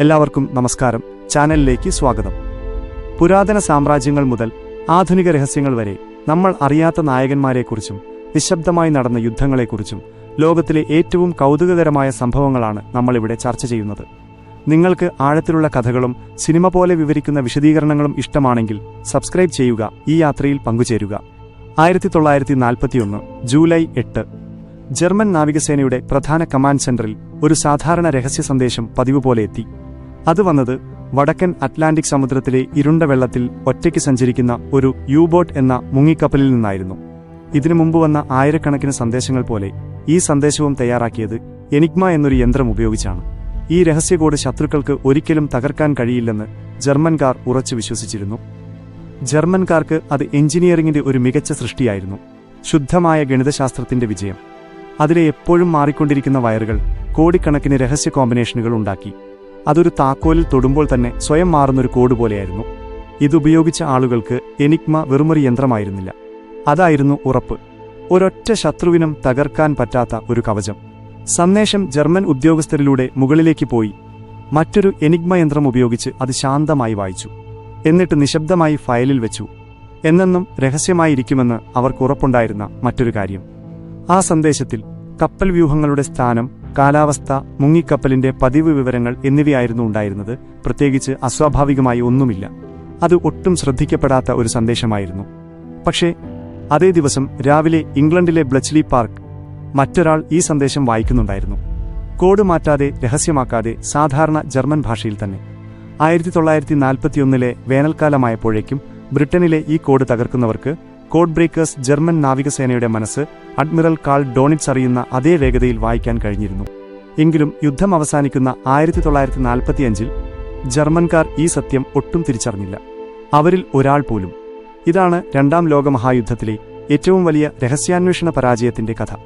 എല്ലാവർക്കും നമസ്കാരം. ചാനലിലേക്ക് സ്വാഗതം. പുരാതന സാമ്രാജ്യങ്ങൾ മുതൽ ആധുനിക രഹസ്യങ്ങൾ വരെ നമ്മൾ അറിയാത്ത നായകന്മാരെക്കുറിച്ചും നിശബ്ദമായി നടന്ന യുദ്ധങ്ങളെക്കുറിച്ചും ലോകത്തിലെ ഏറ്റവും കൗതുകകരമായ സംഭവങ്ങളാണ് നമ്മളിവിടെ ചർച്ച ചെയ്യുന്നത്. നിങ്ങൾക്ക് ആഴത്തിലുള്ള കഥകളും സിനിമ പോലെ വിവരിക്കുന്ന വിശദീകരണങ്ങളും ഇഷ്ടമാണെങ്കിൽ സബ്സ്ക്രൈബ് ചെയ്യുക ഈ യാത്രയിൽ പങ്കുചേരുക. ആയിരത്തി തൊള്ളായിരത്തി നാൽപ്പത്തിയൊന്ന് ജൂലൈ എട്ട്. ജർമ്മൻ നാവികസേനയുടെ പ്രധാന കമാൻഡ് സെന്ററിൽ ഒരു സാധാരണ രഹസ്യ സന്ദേശം പതിവ് പോലെ എത്തി. അത് വന്നത് വടക്കൻ അറ്റ്ലാന്റിക് സമുദ്രത്തിലെ ഇരുണ്ട വെള്ളത്തിൽ ഒറ്റയ്ക്ക് സഞ്ചരിക്കുന്ന ഒരു യു ബോട്ട് എന്ന മുങ്ങിക്കപ്പലിൽ നിന്നായിരുന്നു. ഇതിനു മുമ്പ് വന്ന ആയിരക്കണക്കിന് സന്ദേശങ്ങൾ പോലെ ഈ സന്ദേശവും തയ്യാറാക്കിയത് എനിഗ്മ എന്നൊരു യന്ത്രം ഉപയോഗിച്ചാണ്. ഈ രഹസ്യകോഡ് ശത്രുക്കൾക്ക് ഒരിക്കലും തകർക്കാൻ കഴിയില്ലെന്ന് ജർമ്മൻകാർ ഉറച്ചു വിശ്വസിച്ചിരുന്നു. ജർമ്മൻകാർക്ക് അത് എഞ്ചിനീയറിംഗിന്റെ ഒരു മികച്ച സൃഷ്ടിയായിരുന്നു. ശുദ്ധമായ ഗണിതശാസ്ത്രത്തിന്റെ വിജയം. അതിലെ എപ്പോഴും മാറിക്കൊണ്ടിരിക്കുന്ന വയറുകൾ കോടിക്കണക്കിന് രഹസ്യ കോമ്പിനേഷനുകൾ ഉണ്ടാക്കി. അതൊരു താക്കോലിൽ തൊടുമ്പോൾ തന്നെ സ്വയം മാറുന്നൊരു കോഡ് പോലെയായിരുന്നു. ഇതുപയോഗിച്ച ആളുകൾക്ക് എനിക്മ വെറുമൊരു യന്ത്രമായിരുന്നില്ല. അതായിരുന്നു ഉറപ്പ്. ഒരൊറ്റ ശത്രുവിനും തകർക്കാൻ പറ്റാത്ത ഒരു കവചം. സന്ദേശം ജർമ്മൻ ഉദ്യോഗസ്ഥരിലൂടെ മുകളിലേക്ക് പോയി. മറ്റൊരു എനിഗ്മ യന്ത്രം ഉപയോഗിച്ച് അത് ശാന്തമായി വായിച്ചു. എന്നിട്ട് നിശബ്ദമായി ഫയലിൽ വെച്ചു. എന്നെന്നും രഹസ്യമായിരിക്കുമെന്ന് അവർക്ക് ഉറപ്പുണ്ടായിരുന്ന മറ്റൊരു കാര്യം. ആ സന്ദേശത്തിൽ കപ്പൽ വ്യൂഹങ്ങളുടെ സ്ഥാനം കാലാവസ്ഥ മുങ്ങിക്കപ്പലിന്റെ പതിവ് വിവരങ്ങൾ എന്നിവയായിരുന്നു ഉണ്ടായിരുന്നത്. പ്രത്യേകിച്ച് അസ്വാഭാവികമായി ഒന്നുമില്ല. അത് ഒട്ടും ശ്രദ്ധിക്കപ്പെടാത്ത ഒരു സന്ദേശമായിരുന്നു. പക്ഷേ അതേ ദിവസം രാവിലെ ഇംഗ്ലണ്ടിലെ ബ്ലച്ച്ലി പാർക്ക് മറ്റൊരാൾ ഈ സന്ദേശം വായിക്കുന്നുണ്ടായിരുന്നു. കോഡ് മാറ്റാതെ രഹസ്യമാക്കാതെ സാധാരണ ജർമ്മൻ ഭാഷയിൽ തന്നെ. ആയിരത്തി തൊള്ളായിരത്തി നാൽപ്പത്തിയൊന്നിലെ വേനൽക്കാലമായപ്പോഴേക്കും ബ്രിട്ടനിലെ ഈ കോഡ് തകർക്കുന്നവർക്ക് കോഡ് ബ്രേക്കേഴ്സ് ജർമ്മൻ നാവികസേനയുടെ മനസ്സ് അഡ്മിറൽ കാൾ ഡോണിറ്റ്സ് അറിയുന്ന അതേ വേഗതയിൽ വായിക്കാൻ കഴിഞ്ഞിരുന്നു. എങ്കിലും യുദ്ധം അവസാനിക്കുന്ന ആയിരത്തി തൊള്ളായിരത്തി നാൽപ്പത്തിയഞ്ചിൽ ജർമ്മൻകാർ ഈ സത്യം ഒട്ടും തിരിച്ചറിഞ്ഞില്ല. അവരിൽ ഒരാൾ പോലും. ഇതാണ് രണ്ടാം ലോകമഹായുദ്ധത്തിലെ ഏറ്റവും വലിയ രഹസ്യാന്വേഷണ പരാജയത്തിന്റെ കഥ.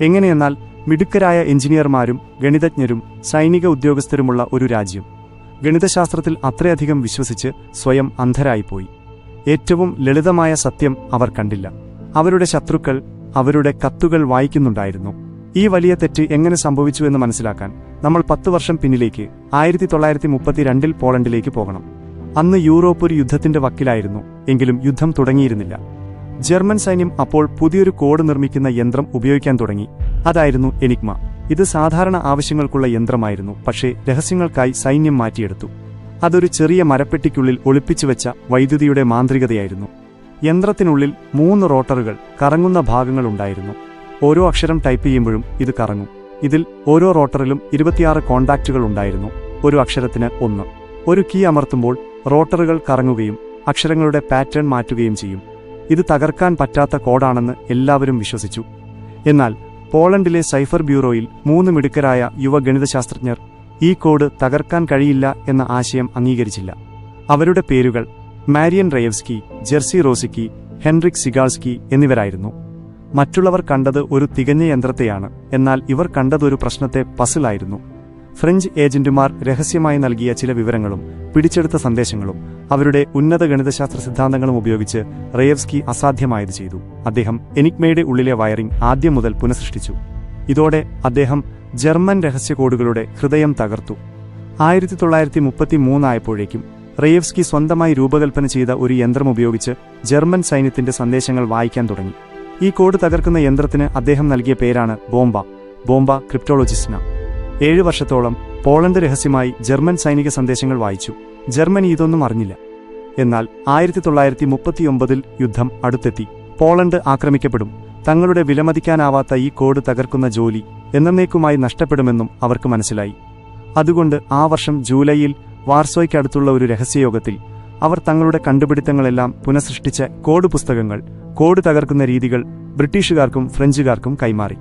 എങ്ങനെയെന്നാൽ മിടുക്കരായ എഞ്ചിനീയർമാരും ഗണിതജ്ഞരും സൈനിക ഉദ്യോഗസ്ഥരുമുള്ള ഒരു രാജ്യം. ഗണിതശാസ്ത്രത്തിൽ അത്രയധികം വിശ്വസിച്ച് സ്വയം അന്ധരായിപ്പോയി. ഏറ്റവും ലളിതമായ സത്യം അവർ കണ്ടില്ല. അവരുടെ ശത്രുക്കൾ അവരുടെ കത്തുകൾ വായിക്കുന്നുണ്ടായിരുന്നു. ഈ വലിയ തെറ്റ് എങ്ങനെ സംഭവിച്ചു എന്ന് മനസ്സിലാക്കാൻ നമ്മൾ പത്തു വർഷം പിന്നിലേക്ക് ആയിരത്തി തൊള്ളായിരത്തി മുപ്പത്തിരണ്ടിൽ പോളണ്ടിലേക്ക് പോകണം. അന്ന് യൂറോപ്പ് ഒരു യുദ്ധത്തിന്റെ വക്കിലായിരുന്നു എങ്കിലും യുദ്ധം തുടങ്ങിയിരുന്നില്ല. ജർമ്മൻ സൈന്യം അപ്പോൾ പുതിയൊരു കോഡ് നിർമ്മിക്കുന്ന യന്ത്രം ഉപയോഗിക്കാൻ തുടങ്ങി. അതായിരുന്നു എനിക്മ ഇത് സാധാരണ ആവശ്യങ്ങൾക്കുള്ള യന്ത്രമായിരുന്നു പക്ഷേ രഹസ്യങ്ങൾക്കായി സൈന്യം മാറ്റിയെടുത്തു. അതൊരു ചെറിയ മരപ്പെട്ടിക്കുള്ളിൽ ഒളിപ്പിച്ചുവെച്ച വൈദ്യുതിയുടെ മാന്ത്രികതയായിരുന്നു. യന്ത്രത്തിനുള്ളിൽ മൂന്ന് റോട്ടറുകൾ കറങ്ങുന്ന ഭാഗങ്ങളുണ്ടായിരുന്നു ഓരോ അക്ഷരം ടൈപ്പ് ചെയ്യുമ്പോഴും ഇത് കറങ്ങും. ഇതിൽ ഓരോ റോട്ടറിലും ഇരുപത്തിയാറ് കോണ്ടാക്റ്റുകൾ ഉണ്ടായിരുന്നു. ഒരു അക്ഷരത്തിന് ഒന്ന്. ഒരു കീ അമർത്തുമ്പോൾ റോട്ടറുകൾ കറങ്ങുകയും അക്ഷരങ്ങളുടെ പാറ്റേൺ മാറ്റുകയും ചെയ്യും. ഇത് തകർക്കാൻ പറ്റാത്ത കോഡാണെന്ന് എല്ലാവരും വിശ്വസിച്ചു. എന്നാൽ പോളണ്ടിലെ സൈഫർ ബ്യൂറോയിൽ മൂന്ന് മിടുക്കരായ യുവ ഗണിതശാസ്ത്രജ്ഞർ ഈ കോഡ് തകർക്കാൻ കഴിയില്ല എന്ന ആശയം അംഗീകരിച്ചില്ല. അവരുടെ പേരുകൾ Marian Rejewski Jerzy Rozycki Henryk Zygalski എന്നിവരായിരുന്നു. മറ്റുള്ളവർ കണ്ടത് ഒരു തികഞ്ഞ യന്ത്രത്തെയാണ് എന്നാൽ ഇവർ കണ്ടതൊരു പ്രശ്നത്തെ പസിലായിരുന്നു. ഫ്രഞ്ച് ഏജന്റുമാർ രഹസ്യമായി നൽകിയ ചില വിവരങ്ങളും പിടിച്ചെടുത്ത സന്ദേശങ്ങളും അവരുടെ ഉന്നത ഗണിതശാസ്ത്ര സിദ്ധാന്തങ്ങളും ഉപയോഗിച്ച് റയവ്സ്കി അസാധ്യമായത് ചെയ്തു. അദ്ദേഹം എനിക്മയുടെ ഉള്ളിലെ വയറിംഗ് ആദ്യം മുതൽ പുനഃസൃഷ്ടിച്ചു. ഇതോടെ അദ്ദേഹം ജർമ്മൻ രഹസ്യ കോഡുകളുടെ ഹൃദയം തകർത്തു. ആയിരത്തി തൊള്ളായിരത്തി മുപ്പത്തി മൂന്നായപ്പോഴേക്കും റേയവ്സ്കി സ്വന്തമായി രൂപകൽപ്പന ചെയ്ത ഒരു യന്ത്രം ഉപയോഗിച്ച് ജർമ്മൻ സൈന്യത്തിന്റെ സന്ദേശങ്ങൾ വായിക്കാൻ തുടങ്ങി. ഈ കോഡ് തകർക്കുന്ന യന്ത്രത്തിന് അദ്ദേഹം നൽകിയ പേരാണ് ബോംബ ബോംബ ക്രിപ്റ്റോളജിസ്ന ഏഴു വർഷത്തോളം പോളണ്ട് രഹസ്യമായി ജർമ്മൻ സൈനിക സന്ദേശങ്ങൾ വായിച്ചു. ജർമ്മനി ഇതൊന്നും അറിഞ്ഞില്ല. എന്നാൽ ആയിരത്തി തൊള്ളായിരത്തി മുപ്പത്തിയൊമ്പതിൽ യുദ്ധം അടുത്തെത്തി. പോളണ്ട് ആക്രമിക്കപ്പെടും. തങ്ങളുടെ വിലമതിക്കാനാവാത്ത ഈ കോഡ് തകർക്കുന്ന ജോലി എന്നേക്കുമായി നഷ്ടപ്പെടുമെന്നും അവർക്ക് മനസ്സിലായി. അതുകൊണ്ട് ആ വർഷം ജൂലൈയിൽ വാർസോയ്ക്കടുത്തുള്ള ഒരു രഹസ്യയോഗത്തിൽ അവർ തങ്ങളുടെ കണ്ടുപിടുത്തങ്ങളെല്ലാം പുനഃസൃഷ്ടിച്ച കോഡ് പുസ്തകങ്ങൾ കോഡ് തകർക്കുന്ന രീതികൾ ബ്രിട്ടീഷുകാർക്കും ഫ്രഞ്ചുകാർക്കും കൈമാറി.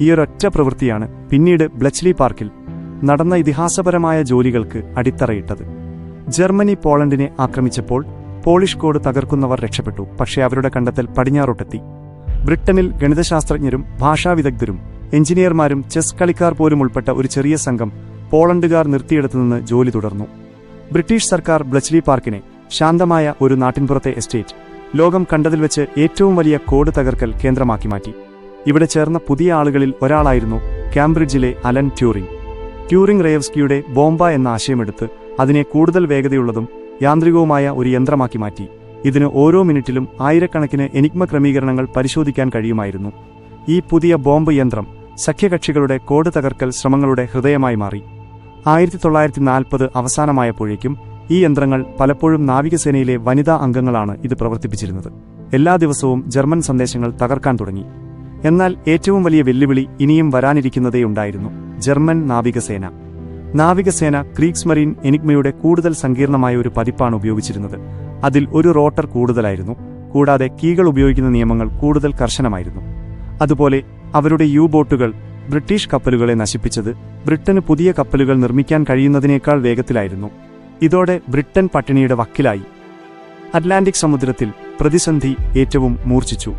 ഈയൊരൊറ്റ പ്രവൃത്തിയാണ് പിന്നീട് ബ്ലച്ച്ലി പാർക്കിൽ നടന്ന ഇതിഹാസപരമായ ജോലികൾക്ക് അടിത്തറയിട്ടത്. ജർമ്മനി പോളണ്ടിനെ ആക്രമിച്ചപ്പോൾ പോളിഷ് കോഡ് തകർക്കുന്നവർ രക്ഷപ്പെട്ടു പക്ഷേ അവരുടെ കണ്ടെത്തൽ പടിഞ്ഞാറോട്ടെത്തി. ബ്രിട്ടനിൽ ഗണിതശാസ്ത്രജ്ഞരും ഭാഷാവിദഗ്ധരും എഞ്ചിനീയർമാരും ചെസ് കളിക്കാർ പോലും ഉൾപ്പെട്ട ഒരു ചെറിയ സംഘം പോളണ്ടുകാർ നിർത്തിയെടുത്തുനിന്ന് ജോലി തുടർന്നു. ബ്രിട്ടീഷ് സർക്കാർ ബ്ലച്ച്ലി പാർക്കിനെ ശാന്തമായ ഒരു നാട്ടിൻപുറത്തെ എസ്റ്റേറ്റ് ലോകം കണ്ടതിൽ വെച്ച് ഏറ്റവും വലിയ കോഡ് തകർക്കൽ കേന്ദ്രമാക്കി മാറ്റി. ഇവിടെ ചേർന്ന പുതിയ ആളുകളിൽ ഒരാളായിരുന്നു കാംബ്രിഡ്ജിലെ അലൻ ട്യൂറിംഗ്. ട്യൂറിംഗ് റേവ്സ്കിയുടെ ബോംബ എന്ന ആശയമെടുത്ത് അതിനെ കൂടുതൽ വേഗതയുള്ളതും യാന്ത്രികവുമായ ഒരു യന്ത്രമാക്കി മാറ്റി. ഇതിന് ഓരോ മിനിറ്റിലും ആയിരക്കണക്കിന് എനിഗ്മ ക്രമീകരണങ്ങൾ പരിശോധിക്കാൻ കഴിയുമായിരുന്നു. ഈ പുതിയ ബോംബ് യന്ത്രം സഖ്യകക്ഷികളുടെ കോട് തകർക്കൽ ശ്രമങ്ങളുടെ ഹൃദയമായി മാറി. ആയിരത്തി തൊള്ളായിരത്തി നാൽപ്പത് അവസാനമായപ്പോഴേക്കും ഈ യന്ത്രങ്ങൾ പലപ്പോഴും നാവികസേനയിലെ വനിതാ അംഗങ്ങളാണ് ഇത് പ്രവർത്തിപ്പിച്ചിരുന്നത്. എല്ലാ ദിവസവും ജർമ്മൻ സന്ദേശങ്ങൾ തകർക്കാൻ തുടങ്ങി. എന്നാൽ ഏറ്റവും വലിയ വെല്ലുവിളി ഇനിയും വരാനിരിക്കുന്നതേയുണ്ടായിരുന്നു ജർമ്മൻ നാവികസേന. നാവികസേന ക്രീക്സ് മറീൻ എനിഗ്മയുടെ കൂടുതൽ സങ്കീർണമായ ഒരു പതിപ്പാണ് ഉപയോഗിച്ചിരുന്നത്. അതിൽ ഒരു റോട്ടർ കൂടുതലായിരുന്നു. കൂടാതെ കീകൾ ഉപയോഗിക്കുന്ന നിയമങ്ങൾ കൂടുതൽ കർശനമായിരുന്നു. അതുപോലെ അവരുടെ യു ബോട്ടുകൾ ബ്രിട്ടീഷ് കപ്പലുകളെ നശിപ്പിച്ചത് ബ്രിട്ടന് പുതിയ കപ്പലുകൾ നിർമ്മിക്കാൻ കഴിയുന്നതിനേക്കാൾ വേഗത്തിലായിരുന്നു. ഇതോടെ ബ്രിട്ടൻ പട്ടിണിയുടെ വക്കിലായി. അറ്റ്ലാന്റിക് സമുദ്രത്തിൽ പ്രതിസന്ധി ഏറ്റവും മൂർച്ഛിച്ചു.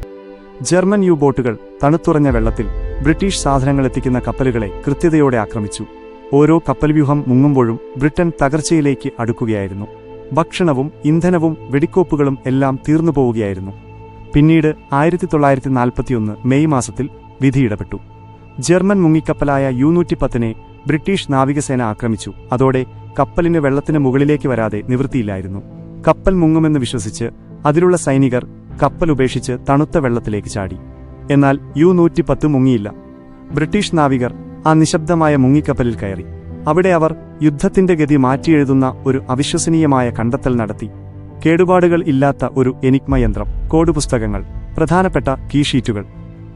ജർമ്മൻ യു ബോട്ടുകൾ തണുത്തുറഞ്ഞ വെള്ളത്തിൽ ബ്രിട്ടീഷ് സാധനങ്ങൾ എത്തിക്കുന്ന കപ്പലുകളെ കൃത്യതയോടെ ആക്രമിച്ചു. ഓരോ കപ്പൽ വ്യൂഹം മുങ്ങുമ്പോഴും ബ്രിട്ടൻ തകർച്ചയിലേക്ക് അടുക്കുകയായിരുന്നു. ഭക്ഷണവും ഇന്ധനവും വെടിക്കോപ്പുകളും എല്ലാം തീർന്നു പോവുകയായിരുന്നു പിന്നീട് ആയിരത്തി തൊള്ളായിരത്തി നാൽപ്പത്തിയൊന്ന് മെയ് മാസത്തിൽ വിധിയിടപെട്ടു. ജർമ്മൻ മുങ്ങിക്കപ്പലായ യു നൂറ്റിപ്പത്തിനെ ബ്രിട്ടീഷ് നാവികസേന ആക്രമിച്ചു. അതോടെ കപ്പലിന് വെള്ളത്തിന് മുകളിലേക്ക് വരാതെ നിവൃത്തിയില്ലായിരുന്നു. കപ്പൽ മുങ്ങുമെന്ന് വിശ്വസിച്ച് അതിലുള്ള സൈനികർ കപ്പൽ ഉപേക്ഷിച്ച് തണുത്ത വെള്ളത്തിലേക്ക് ചാടി. എന്നാൽ യു നൂറ്റിപ്പത്ത് മുങ്ങിയില്ല. ബ്രിട്ടീഷ് നാവികർ ആ നിശബ്ദമായ മുങ്ങിക്കപ്പലിൽ കയറി. അവിടെ അവർ യുദ്ധത്തിന്റെ ഗതി മാറ്റിയെഴുതുന്ന ഒരു അവിശ്വസനീയമായ കണ്ടെത്തൽ നടത്തി. കേടുപാടുകൾ ഇല്ലാത്ത ഒരു എനിഗ്മ യന്ത്രം കോഡ് പുസ്തകങ്ങൾ പ്രധാനപ്പെട്ട കീഷീറ്റുകൾ.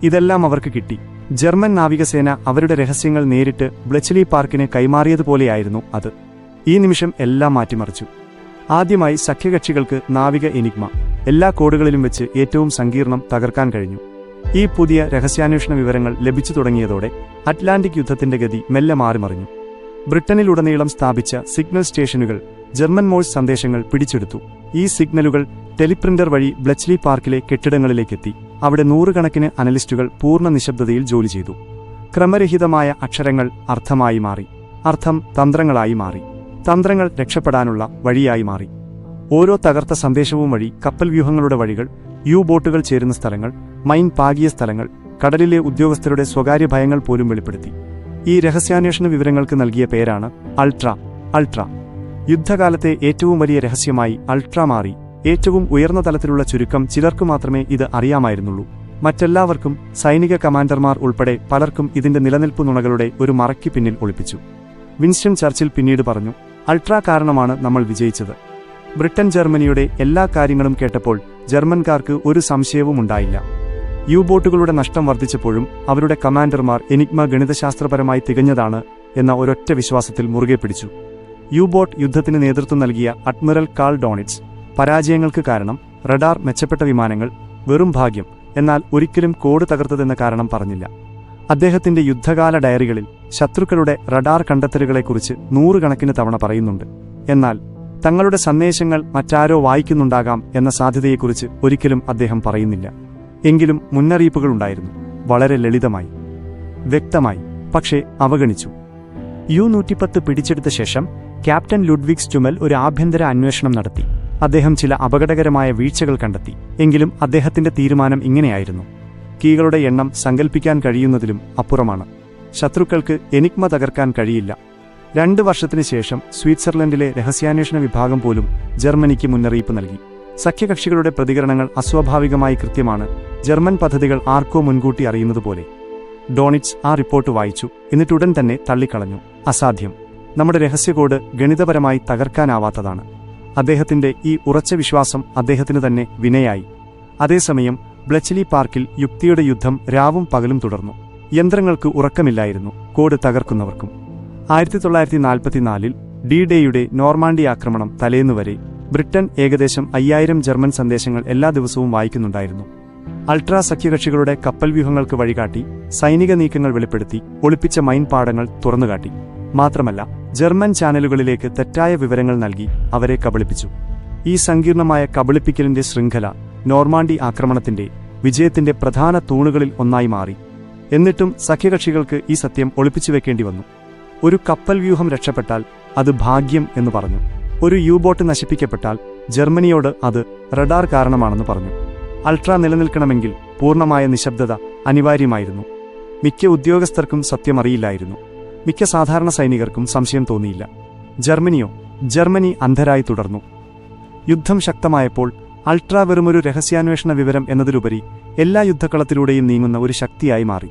ഇതെല്ലാം അവർക്ക് കിട്ടി. ജർമ്മൻ നാവികസേന അവരുടെ രഹസ്യങ്ങൾ നേരിട്ട് ബ്ലെച്ച്ലി പാർക്കിന് കൈമാറിയതുപോലെയായിരുന്നു അത്. ഈ നിമിഷം എല്ലാം മാറ്റിമറിച്ചു. ആദ്യമായി സഖ്യകക്ഷികൾക്ക് നാവിക എനിഗ്മ എല്ലാ കോഡുകളിലും വെച്ച് ഏറ്റവും സങ്കീർണം തകർക്കാൻ കഴിഞ്ഞു. ഈ പുതിയ രഹസ്യാന്വേഷണ വിവരങ്ങൾ ലഭിച്ചു തുടങ്ങിയതോടെ അറ്റ്ലാന്റിക് യുദ്ധത്തിന്റെ ഗതി മെല്ലെ മാറിമറിഞ്ഞു. ബ്രിട്ടനിലുടനീളം സ്ഥാപിച്ച സിഗ്നൽ സ്റ്റേഷനുകൾ ജർമ്മൻ മോഴ്സ് സന്ദേശങ്ങൾ പിടിച്ചെടുത്തു. ഈ സിഗ്നലുകൾ ടെലിപ്രിന്റർ വഴി ബ്ലച്ച്ലി പാർക്കിലെ കെട്ടിടങ്ങളിലേക്കെത്തി. അവിടെ നൂറുകണക്കിന് അനലിസ്റ്റുകൾ പൂർണ നിശബ്ദതയിൽ ജോലി ചെയ്തു. ക്രമരഹിതമായ അക്ഷരങ്ങൾ അർത്ഥമായി മാറി. അർത്ഥം തന്ത്രങ്ങളായി മാറി. തന്ത്രങ്ങൾ രക്ഷപ്പെടാനുള്ള വഴിയായി മാറി. ഓരോ തകർത്ത സന്ദേശവും വഴി കപ്പൽ വ്യൂഹങ്ങളുടെ വഴികൾ യു ബോട്ടുകൾ ചേരുന്ന സ്ഥലങ്ങൾ മൈൻ പാകിയ സ്ഥലങ്ങൾ കടലിലെ ഉദ്യോഗസ്ഥരുടെ സ്വകാര്യ ഭയങ്ങൾ പോലും വെളിപ്പെടുത്തി. ഈ രഹസ്യാന്വേഷണ വിവരങ്ങൾക്ക് നൽകിയ പേരാണ് അൾട്ര. അൾട്ര. യുദ്ധകാലത്തെ ഏറ്റവും വലിയ രഹസ്യമായി അൾട്ര മാറി. ഏറ്റവും ഉയർന്ന തലത്തിലുള്ള ചുരുക്കം ചിലർക്ക് മാത്രമേ ഇത് അറിയാമായിരുന്നുള്ളൂ. മറ്റെല്ലാവർക്കും സൈനിക കമാൻഡർമാർ ഉൾപ്പെടെ പലർക്കും ഇതിന്റെ നിലനിൽപ്പ് നുണകളുടെ ഒരു മറയ്ക്ക് പിന്നിൽ ഒളിപ്പിച്ചു. വിൻസ്റ്റൺ ചർച്ചിൽ പിന്നീട് പറഞ്ഞു അൾട്രാ കാരണമാണ് നമ്മൾ വിജയിച്ചത്. ബ്രിട്ടൻ ജർമ്മനിയുടെ എല്ലാ കാര്യങ്ങളും കേട്ടപ്പോൾ ജർമ്മൻകാർക്ക് ഒരു സംശയവും ഉണ്ടായില്ല. യു ബോട്ടുകളുടെ നഷ്ടം വർദ്ധിച്ചപ്പോഴും അവരുടെ കമാൻഡർമാർ എനിഗ്മ ഗണിതശാസ്ത്രപരമായി തികഞ്ഞതാണ് എന്ന ഒരൊറ്റ വിശ്വാസത്തിൽ മുറുകെ പിടിച്ചു. യു ബോട്ട് യുദ്ധത്തിന് നേതൃത്വം നൽകിയ അഡ്മിറൽ കാൾ ഡോണിറ്റ്സ് പരാജയങ്ങൾക്ക് കാരണം റഡാർ മെച്ചപ്പെട്ട വിമാനങ്ങൾ വെറും ഭാഗ്യം എന്നാൽ ഒരിക്കലും കോഡ് തകർത്തതെന്ന കാരണം പറഞ്ഞില്ല. അദ്ദേഹത്തിന്റെ യുദ്ധകാല ഡയറികളിൽ ശത്രുക്കളുടെ റഡാർ കണ്ടെത്തലുകളെക്കുറിച്ച് നൂറുകണക്കിന് തവണ പറയുന്നുണ്ട്. എന്നാൽ തങ്ങളുടെ സന്ദേശങ്ങൾ മറ്റാരോ വായിക്കുന്നുണ്ടാകാം എന്ന സാധ്യതയെക്കുറിച്ച് ഒരിക്കലും അദ്ദേഹം പറയുന്നില്ല. എങ്കിലും മുന്നറിയിപ്പുകൾ ഉണ്ടായിരുന്നു. വളരെ ലളിതമായി വ്യക്തമായി പക്ഷേ അവഗണിച്ചു. യു നൂറ്റിപ്പത്ത് പിടിച്ചെടുത്ത ശേഷം ക്യാപ്റ്റൻ ലുഡ്വിക്സ് ചുമൽ ഒരു ആഭ്യന്തര അന്വേഷണം നടത്തി. അദ്ദേഹം ചില അപകടകരമായ വീഴ്ചകൾ കണ്ടെത്തി. എങ്കിലും അദ്ദേഹത്തിന്റെ തീരുമാനം ഇങ്ങനെയായിരുന്നു. കീകളുടെ എണ്ണം സങ്കൽപ്പിക്കാൻ കഴിയുന്നതിലും അപ്പുറമാണ്. ശത്രുക്കൾക്ക് എനിക്മ തകർക്കാൻ കഴിയില്ല. രണ്ട് വർഷത്തിനു ശേഷം സ്വിറ്റ്സർലൻഡിലെ രഹസ്യാന്വേഷണ വിഭാഗം പോലും ജർമ്മനിക്ക് മുന്നറിയിപ്പ് നൽകി. സഖ്യകക്ഷികളുടെ പ്രതികരണങ്ങൾ അസ്വാഭാവികമായി കൃത്യമാണ്. ജർമ്മൻ പദ്ധതികൾ ആർക്കോ മുൻകൂട്ടി അറിയുന്നതുപോലെ. ഡോണിറ്റ്സ് ആ റിപ്പോർട്ട് വായിച്ചു. എന്നിട്ടുടൻ തന്നെ തള്ളിക്കളഞ്ഞു. അസാധ്യം. നമ്മുടെ രഹസ്യകോഡ് ഗണിതപരമായി തകർക്കാനാവാത്തതാണ്. അദ്ദേഹത്തിന്റെ ഈ ഉറച്ച വിശ്വാസം അദ്ദേഹത്തിന് തന്നെ വിനയായി. അതേസമയം ബ്ലച്ചലി പാർക്കിൽ യുക്തിയുടെ യുദ്ധം രാവും പകലും തുടർന്നു. യന്ത്രങ്ങൾക്ക് ഉറക്കമില്ലായിരുന്നു കോഡ് തകർക്കുന്നവർക്കും. ആയിരത്തി തൊള്ളായിരത്തി നാൽപ്പത്തിനാലിൽ ഡി ഡേയുടെ നോർമാണ്ടി ആക്രമണം തലേന്നുവരെ ബ്രിട്ടൻ ഏകദേശം അയ്യായിരം ജർമ്മൻ സന്ദേശങ്ങൾ എല്ലാ ദിവസവും വായിക്കുന്നുണ്ടായിരുന്നു. അൾട്രാ സഖ്യകക്ഷികളുടെ കപ്പൽ വ്യൂഹങ്ങൾക്ക് വഴികാട്ടി സൈനിക നീക്കങ്ങൾ വെളിപ്പെടുത്തി ഒളിപ്പിച്ച മൈൻ പാടങ്ങൾ തുറന്നുകാട്ടി. മാത്രമല്ല ജർമ്മൻ ചാനലുകളിലേക്ക് തെറ്റായ വിവരങ്ങൾ നൽകി അവരെ കബളിപ്പിച്ചു. ഈ സങ്കീർണമായ കബളിപ്പിക്കലിന്റെ ശൃംഖല നോർമാണ്ടി ആക്രമണത്തിന്റെ വിജയത്തിന്റെ പ്രധാന തൂണുകളിൽ ഒന്നായി മാറി. എന്നിട്ടും സഖ്യകക്ഷികൾക്ക് ഈ സത്യം ഒളിപ്പിച്ചു വെക്കേണ്ടി വന്നു. ഒരു കപ്പൽ വ്യൂഹം രക്ഷപ്പെട്ടാൽ അത് ഭാഗ്യം എന്ന് പറഞ്ഞു. ഒരു യു ബോട്ട് നശിപ്പിക്കപ്പെട്ടാൽ ജർമ്മനിയോട് അത് റഡാർ കാരണമാണെന്ന് പറഞ്ഞു. അൾട്രാ നിലനിൽക്കണമെങ്കിൽ പൂർണമായ നിശബ്ദത അനിവാര്യമായിരുന്നു. മിക്ക ഉദ്യോഗസ്ഥർക്കും സത്യമറിയില്ലായിരുന്നു. മിക്ക സാധാരണ സൈനികർക്കും സംശയം തോന്നിയില്ല. ജർമ്മനിയോ? ജർമ്മനി അന്ധരായി തുടർന്നു. യുദ്ധം ശക്തമായപ്പോൾ അൾട്രാ വെറുമൊരു രഹസ്യാന്വേഷണ വിവരം എന്നതിലുപരി എല്ലാ യുദ്ധക്കളത്തിലൂടെയും നീങ്ങുന്ന ഒരു ശക്തിയായി മാറി.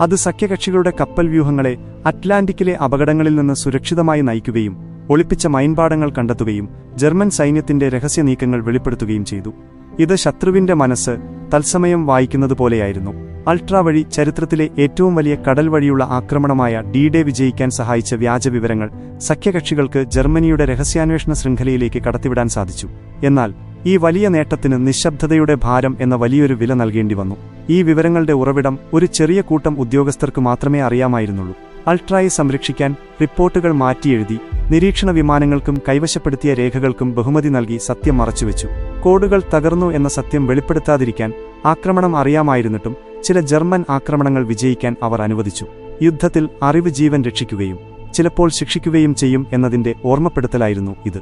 അത് സഖ്യകക്ഷികളുടെ കപ്പൽ വ്യൂഹങ്ങളെ അറ്റ്ലാന്റിക്കിലെ അപകടങ്ങളിൽ നിന്ന് സുരക്ഷിതമായി നയിക്കുകയും ഒളിപ്പിച്ച മൈൻപാടങ്ങൾ കണ്ടെത്തുകയും ജർമ്മൻ സൈന്യത്തിന്റെ രഹസ്യ നീക്കങ്ങൾ വെളിപ്പെടുത്തുകയും ചെയ്തു. ഇത് ശത്രുവിന്റെ മനസ്സ് തത്സമയം വായിക്കുന്നതുപോലെയായിരുന്നു. അൾട്രാ വഴി ചരിത്രത്തിലെ ഏറ്റവും വലിയ കടൽ വഴിയുള്ള ആക്രമണമായ ഡി ഡേ വിജയിക്കാൻ സഹായിച്ച വ്യാജ വിവരങ്ങൾ സഖ്യകക്ഷികൾക്ക് ജർമ്മനിയുടെ രഹസ്യാന്വേഷണ ശൃംഖലയിലേക്ക് കടത്തിവിടാൻ സാധിച്ചു. എന്നാൽ ഈ വലിയ നേട്ടത്തിന് നിശബ്ദതയുടെ ഭാരം എന്ന വലിയൊരു വില നൽകേണ്ടി വന്നു. ഈ വിവരങ്ങളുടെ ഉറവിടം ഒരു ചെറിയ കൂട്ടം ഉദ്യോഗസ്ഥർക്ക് മാത്രമേ അറിയാമായിരുന്നുള്ളൂ. അൾട്രായെ സംരക്ഷിക്കാൻ റിപ്പോർട്ടുകൾ മാറ്റിയെഴുതി നിരീക്ഷണ വിമാനങ്ങൾക്കും കൈവശപ്പെടുത്തിയ രേഖകൾക്കും ബഹുമതി നൽകി സത്യം മറച്ചുവെച്ചു. കോഡുകൾ തകർന്നു എന്ന സത്യം വെളിപ്പെടുത്താതിരിക്കാൻ ആക്രമണം അറിയാമായിരുന്നിട്ടും ചില ജർമ്മൻ ആക്രമണങ്ങൾ വിജയിക്കാൻ അവർ അനുവദിച്ചു. യുദ്ധത്തിൽ അറിവ് ജീവൻ രക്ഷിക്കുകയും ചിലപ്പോൾ ശിക്ഷിക്കുകയും ചെയ്യും എന്നതിന്റെ ഓർമ്മപ്പെടുത്തലായിരുന്നു ഇത്.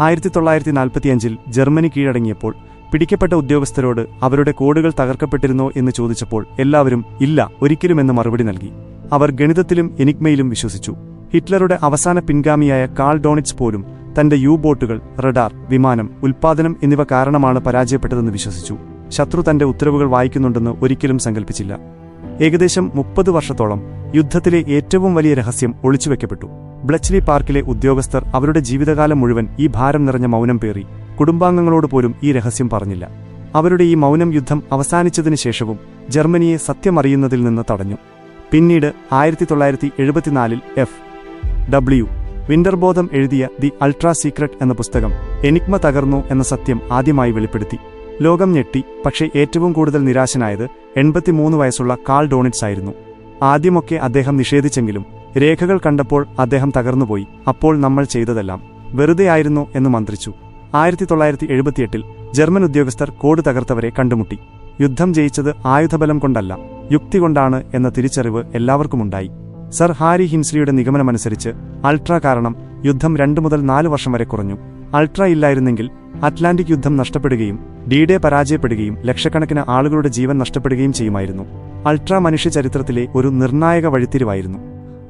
ആയിരത്തി തൊള്ളായിരത്തി നാൽപ്പത്തിയഞ്ചിൽ ജർമ്മനി കീഴടങ്ങിയപ്പോൾ പിടിക്കപ്പെട്ട ഉദ്യോഗസ്ഥരോട് അവരുടെ കോഡുകൾ തകർക്കപ്പെട്ടിരുന്നോ എന്ന് ചോദിച്ചപ്പോൾ എല്ലാവരും ഇല്ല ഒരിക്കലുമെന്ന് മറുപടി നൽകി. അവർ ഗണിതത്തിലും എനിക്മയിലും വിശ്വസിച്ചു. ഹിറ്റ്ലറുടെ അവസാന പിൻഗാമിയായ കാൾ ഡോണിറ്റ്സ് പോലും തന്റെ യു ബോട്ടുകൾ റഡാർ വിമാനം ഉൽപ്പാദനം എന്നിവ കാരണമാണ് പരാജയപ്പെട്ടതെന്ന് വിശ്വസിച്ചു. ശത്രു തന്റെ ഉത്തരവുകൾ വായിക്കുന്നുണ്ടെന്ന് ഒരിക്കലും സങ്കല്പിച്ചില്ല ഏകദേശം മുപ്പത് വർഷത്തോളം യുദ്ധത്തിലെ ഏറ്റവും വലിയ രഹസ്യം ഒളിച്ചുവെക്കപ്പെട്ടു. ബ്ലച്ച്ലി പാർക്കിലെ ഉദ്യോഗസ്ഥർ അവരുടെ ജീവിതകാലം മുഴുവൻ ഈ ഭാരം നിറഞ്ഞ മൗനം പേറി കുടുംബാംഗങ്ങളോട് പോലും ഈ രഹസ്യം പറഞ്ഞില്ല. അവരുടെ ഈ മൗനം യുദ്ധം അവസാനിച്ചതിനു ശേഷവും ജർമ്മനിയെ സത്യമറിയുന്നതിൽ നിന്ന് തടഞ്ഞു. പിന്നീട് ആയിരത്തി തൊള്ളായിരത്തി എഴുപത്തിനാലിൽ എഫ്. ഡബ്ല്യു. വിന്റർബോധം എഴുതിയ ദി അൾട്രാ സീക്രട്ട് എന്ന പുസ്തകം എനിക്മ തകർന്നു എന്ന സത്യം ആദ്യമായി വെളിപ്പെടുത്തി. ലോകം ഞെട്ടി പക്ഷേ ഏറ്റവും കൂടുതൽ നിരാശനായത് എൺപത്തിമൂന്ന് വയസ്സുള്ള കാൾ ഡോണിറ്റ്സ് ആയിരുന്നു. ആദ്യമൊക്കെ അദ്ദേഹം നിഷേധിച്ചെങ്കിലും രേഖകൾ കണ്ടപ്പോൾ അദ്ദേഹം തകർന്നുപോയി. അപ്പോൾ നമ്മൾ ചെയ്തതെല്ലാം വെറുതെയായിരുന്നു എന്ന് മന്ത്രിച്ചു. ആയിരത്തി തൊള്ളായിരത്തി എഴുപത്തിയെട്ടിൽ ജർമ്മൻ ഉദ്യോഗസ്ഥർ കോഡ് തകർത്തവരെ കണ്ടുമുട്ടി. യുദ്ധം ജയിച്ചത് ആയുധബലം കൊണ്ടല്ല യുക്തി കൊണ്ടാണ് എന്ന തിരിച്ചറിവ് എല്ലാവർക്കുമുണ്ടായി. സർ ഹാരി ഹിൻസ്ലിയുടെ നിഗമനമനുസരിച്ച് അൾട്രാ കാരണം യുദ്ധം രണ്ടു മുതൽ നാല് വർഷം വരെ കുറഞ്ഞു. അൾട്രാ ഇല്ലായിരുന്നെങ്കിൽ അറ്റ്ലാന്റിക് യുദ്ധം നഷ്ടപ്പെടുകയും ഡി ഡേ പരാജയപ്പെടുകയും ലക്ഷക്കണക്കിന് ആളുകളുടെ ജീവൻ നഷ്ടപ്പെടുകയും ചെയ്യുമായിരുന്നു. അൾട്രാ മനുഷ്യ ചരിത്രത്തിലെ ഒരു നിർണായക വഴിത്തിരിവായിരുന്നു.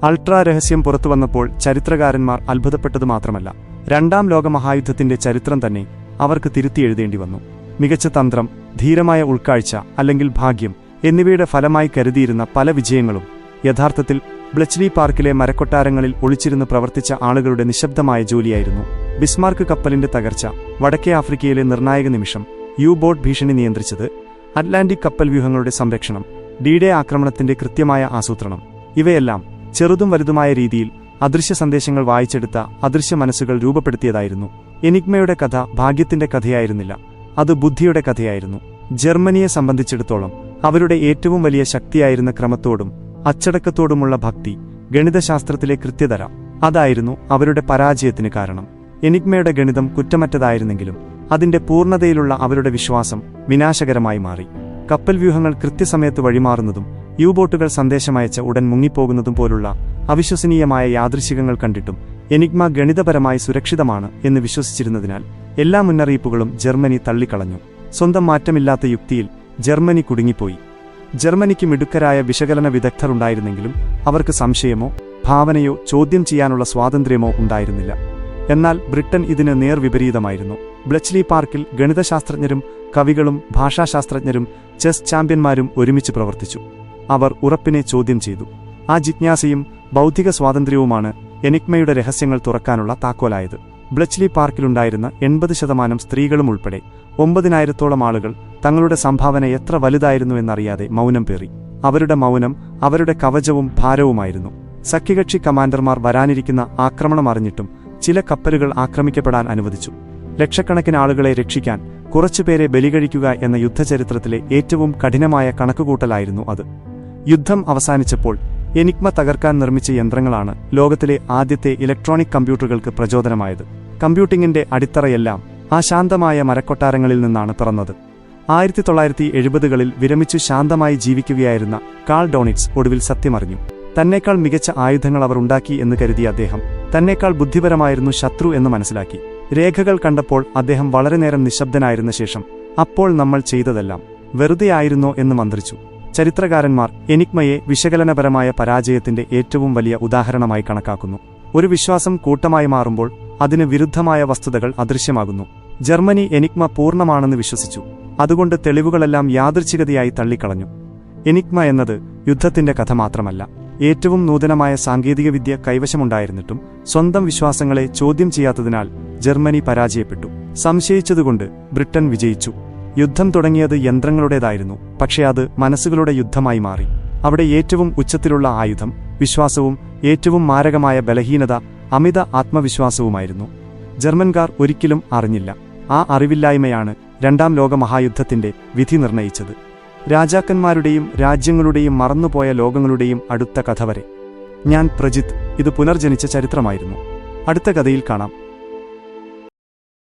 അൾട്രാ രഹസ്യം പുറത്തു വന്നപ്പോൾ ചരിത്രകാരന്മാർ അത്ഭുതപ്പെട്ടത് മാത്രമല്ല. രണ്ടാം ലോകമഹായുദ്ധത്തിന്റെ ചരിത്രം തന്നെ അവർക്ക് തിരുത്തി എഴുതേണ്ടി വന്നു. മികച്ച തന്ത്രം ധീരമായ ഉൾക്കാഴ്ച അല്ലെങ്കിൽ ഭാഗ്യം എന്നിവയുടെ ഫലമായി കരുതിയിരുന്ന പല വിജയങ്ങളും യഥാർത്ഥത്തിൽ ബ്ലച്ച്ലി പാർക്കിലെ മരക്കൊട്ടാരങ്ങളിൽ ഒളിച്ചിരുന്ന് പ്രവർത്തിച്ച ആളുകളുടെ നിശബ്ദമായ ജോലിയായിരുന്നു. ബിസ്മാർക്ക് കപ്പലിന്റെ തകർച്ച വടക്കേ ആഫ്രിക്കയിലെ നിർണായക നിമിഷം യു ബോട്ട് ഭീഷണി നിയന്ത്രിച്ചത് അറ്റ്ലാന്റിക് കപ്പൽ വ്യൂഹങ്ങളുടെ സംരക്ഷണം ഡി ഡേ ആക്രമണത്തിന്റെ കൃത്യമായ ആസൂത്രണം. ഇവയെല്ലാം ചെറുതും വലുതുമായ രീതിയിൽ അദൃശ്യ സന്ദേശങ്ങൾ വായിച്ചെടുത്ത അദൃശ്യ മനസ്സുകൾ രൂപപ്പെടുത്തിയതായിരുന്നു. എനിഗ്മയുടെ കഥ ഭാഗ്യത്തിന്റെ കഥയായിരുന്നില്ല അത് ബുദ്ധിയുടെ കഥയായിരുന്നു. ജർമ്മനിയെ സംബന്ധിച്ചിടത്തോളം അവരുടെ ഏറ്റവും വലിയ ശക്തിയായിരുന്ന ക്രമത്തോടും അച്ചടക്കത്തോടുമുള്ള ഭക്തി ഗണിതശാസ്ത്രത്തിലെ കൃത്യതര. അതായിരുന്നു അവരുടെ പരാജയത്തിന് കാരണം. എനിഗ്മയുടെ ഗണിതം കുറ്റമറ്റതായിരുന്നെങ്കിലും അതിന്റെ പൂർണതയിലുള്ള അവരുടെ വിശ്വാസം വിനാശകരമായി മാറി. കപ്പൽ വ്യൂഹങ്ങൾ കൃത്യസമയത്ത് വഴിമാറുന്നതും യുബോട്ടുകൾ സന്ദേശമയച്ച ഉടൻ മുങ്ങിപ്പോകുന്നതും പോലുള്ള അവിശ്വസനീയമായ യാദൃശികങ്ങൾ കണ്ടിട്ടും എനിഗ്മ ഗണിതപരമായി സുരക്ഷിതമാണ് എന്ന് വിശ്വസിച്ചിരുന്നതിനാൽ എല്ലാ മുന്നറിയിപ്പുകളും ജർമ്മനി തള്ളിക്കളഞ്ഞു. സ്വന്തം മാറ്റമില്ലാത്ത യുക്തിയിൽ ജർമ്മനി കുടുങ്ങിപ്പോയി. ജർമ്മനിക്ക് മിടുക്കരായ വിശകലന വിദഗ്ധർ ഉണ്ടായിരുന്നെങ്കിലും അവർക്ക് സംശയമോ ഭാവനയോ ചോദ്യം ചെയ്യാനുള്ള സ്വാതന്ത്ര്യമോ ഉണ്ടായിരുന്നില്ല. എന്നാൽ ബ്രിട്ടൻ ഇതിന് നേർവിപരീതമായിരുന്നു ബ്ലച്ച്ലി പാർക്കിൽ ഗണിതശാസ്ത്രജ്ഞരും കവികളും ഭാഷാശാസ്ത്രജ്ഞരും ചെസ് ചാമ്പ്യന്മാരും ഒരുമിച്ച് പ്രവർത്തിച്ചു. അവർ ഉറപ്പിനെ ചോദ്യം ചെയ്തു. ആ ജിജ്ഞാസയും ബൗദ്ധിക സ്വാതന്ത്ര്യവുമാണ് എനിക്മയുടെ രഹസ്യങ്ങൾ തുറക്കാനുള്ള താക്കോലായത്. ബ്ലച്ച്ലി പാർക്കിലുണ്ടായിരുന്ന എൺപത് ശതമാനം സ്ത്രീകളും ഉൾപ്പെടെ ഒമ്പതിനായിരത്തോളം ആളുകൾ തങ്ങളുടെ സംഭാവന എത്ര വലുതായിരുന്നു എന്നറിയാതെ മൗനം പേറി. അവരുടെ മൗനം അവരുടെ കവചവും ഭാരവുമായിരുന്നു. സഖ്യകക്ഷി കമാൻഡർമാർ വരാനിരിക്കുന്ന ആക്രമണം അറിഞ്ഞിട്ടും ചില കപ്പലുകൾ ആക്രമിക്കപ്പെടാൻ അനുവദിച്ചു. ലക്ഷക്കണക്കിന് ആളുകളെ രക്ഷിക്കാൻ കുറച്ചുപേരെ ബലികഴിക്കുക എന്ന യുദ്ധചരിത്രത്തിലെ ഏറ്റവും കഠിനമായ കണക്കുകൂട്ടലായിരുന്നു അത്. യുദ്ധം അവസാനിച്ചപ്പോൾ എനിക്മ തകർക്കാൻ നിർമ്മിച്ച യന്ത്രങ്ങളാണ് ലോകത്തിലെ ആദ്യത്തെ ഇലക്ട്രോണിക് കമ്പ്യൂട്ടറുകൾക്ക് പ്രചോദനമായത്. കമ്പ്യൂട്ടിംഗിന്റെ അടിത്തറയെല്ലാം ആ ശാന്തമായ മരക്കൊട്ടാരങ്ങളിൽ നിന്നാണ് പിറന്നത്. ആയിരത്തി തൊള്ളായിരത്തി എഴുപതുകളിൽ വിരമിച്ചു ശാന്തമായി ജീവിക്കുകയായിരുന്ന കാൾ ഡോണിറ്റ്സ് ഒടുവിൽ സത്യമറിഞ്ഞു. തന്നേക്കാൾ മികച്ച ആയുധങ്ങൾ അവർ ഉണ്ടാക്കി എന്ന് കരുതിയ അദ്ദേഹം തന്നേക്കാൾ ബുദ്ധിപരമായിരുന്നു ശത്രു എന്ന് മനസ്സിലാക്കി. രേഖകൾ കണ്ടപ്പോൾ അദ്ദേഹം വളരെ നേരം നിശബ്ദനായിരുന്ന ശേഷം അപ്പോൾ നമ്മൾ ചെയ്തതെല്ലാം വെറുതെയായിരുന്നോ? എന്ന് മന്ത്രിച്ചു. ചരിത്രകാരന്മാർ എനിക്മയെ വിശകലനപരമായ പരാജയത്തിന്റെ ഏറ്റവും വലിയ ഉദാഹരണമായി കണക്കാക്കുന്നു. ഒരു വിശ്വാസം കൂട്ടമായി മാറുമ്പോൾ അതിന് വിരുദ്ധമായ വസ്തുതകൾ അദൃശ്യമാകുന്നു. ജർമ്മനി എനിക്മ പൂർണമാണെന്ന് വിശ്വസിച്ചു. അതുകൊണ്ട് തെളിവുകളെല്ലാം യാദൃച്ഛികതയായി തള്ളിക്കളഞ്ഞു. എനിക്മ എന്നത് യുദ്ധത്തിന്റെ കഥ മാത്രമല്ല. ഏറ്റവും നൂതനമായ സാങ്കേതികവിദ്യ കൈവശമുണ്ടായിരുന്നിട്ടും സ്വന്തം വിശ്വാസങ്ങളെ ചോദ്യം ചെയ്യാത്തതിനാൽ ജർമ്മനി പരാജയപ്പെട്ടു. സംശയിച്ചതുകൊണ്ട് ബ്രിട്ടൻ വിജയിച്ചു. യുദ്ധം തുടങ്ങിയത് യന്ത്രങ്ങളുടേതായിരുന്നു പക്ഷേ അത് മനസ്സുകളുടെ യുദ്ധമായി മാറി. അവിടെ ഏറ്റവും ഉച്ചത്തിലുള്ള ആയുധം വിശ്വാസവും ഏറ്റവും മാരകമായ ബലഹീനത അമിത ആത്മവിശ്വാസവുമായിരുന്നു. ജർമ്മൻകാർ ഒരിക്കലും അറിഞ്ഞില്ല. ആ അറിവില്ലായ്മയാണ് രണ്ടാം ലോകമഹായുദ്ധത്തിന്റെ വിധി നിർണയിച്ചത്. രാജാക്കന്മാരുടെയും രാജ്യങ്ങളുടെയും മറന്നുപോയ ലോകങ്ങളുടെയും അടുത്ത കഥ വരെ. ഞാൻ പ്രജിത്ത് ഇത് പുനർജനിച്ച ചരിത്രമായിരുന്നു. അടുത്ത കഥയിൽ കാണാം.